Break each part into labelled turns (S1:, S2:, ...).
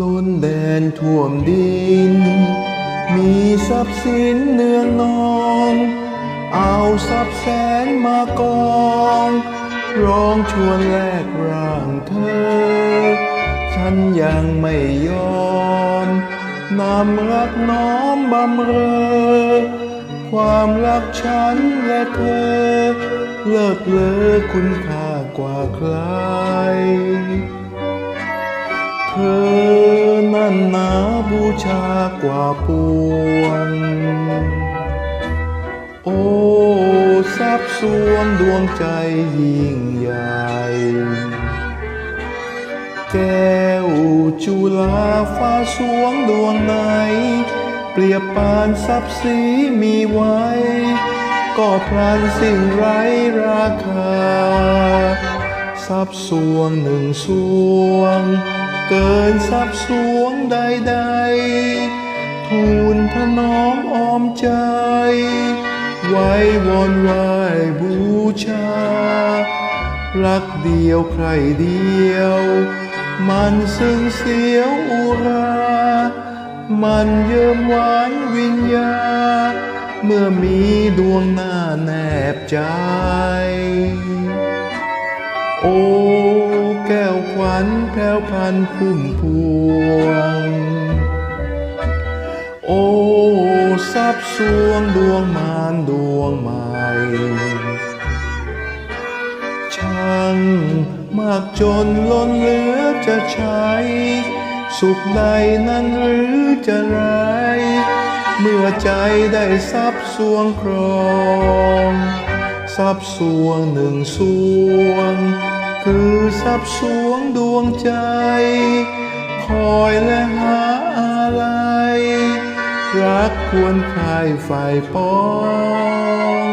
S1: ล้นแดนท่วมดิน มีทรัพย์สินเนืองนอง เอาทรัพย์แสนมากอง ร้องชวนแลกร่างเธอ ฉันยังไม่ยอมนำรักน้อมบำเรอ ความรักฉันและเธอ เลิศเลอคุณค่ากว่าใคร เธอนั่นนาบูชากว่าปวง โอ้ทรัพย์สวงดวงใจยิ่งใหญ่ แก้วจุฬาฟ้าสวงดวงไหน เปรียบปานทรัพย์สีมีไว้ ก็พลันสิ่งไร้ราคา ทรัพย์สวงหนึ่งสวง เกินทรัพย์สวงใดๆ ทูลถนอมอ้อมใจ ไว้วอนไหวบูชา รักเดียวใครเดียว มันซึ่งเสียวอุรา มันเยิมหวานวิญญา เมื่อมีดวงหน้าแนบใจ โอ้ แก้วขวัญแผ่วพันพุ่มพวง โอ้ทรัพย์สวงดวงมานดวงใหม่ช่างมากจนล้นเหลือจะใช้ สุขใดนั้นหรือจะร้ายเมื่อใจได้ทรัพย์สวงครอง ทรัพย์สวงหนึ่งสวง คือทรัพย์สวงดวงใจ คอยและหาอะไรรักควรใครฝ่ายปอง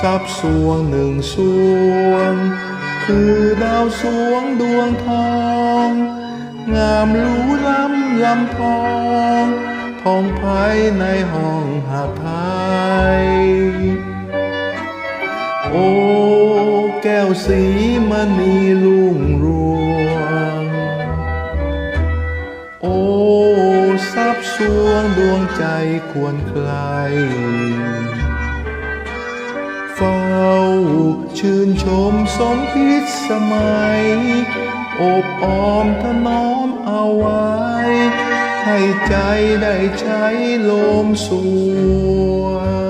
S1: ทรัพย์สวงหนึ่งสวง คือดาวสวงดวงทอง งามรู้ล้ำลำพองทองไพในห้องหาไทยโอ้ แก้วสีมณีลุ่งรวง โอ้ทรัพย์สวงดวงใจควรใคร เฝ้าชื่นชมสมพิษสมัย อบออมถนอมเอาไว้ ให้ใจได้ใช้ลมสวง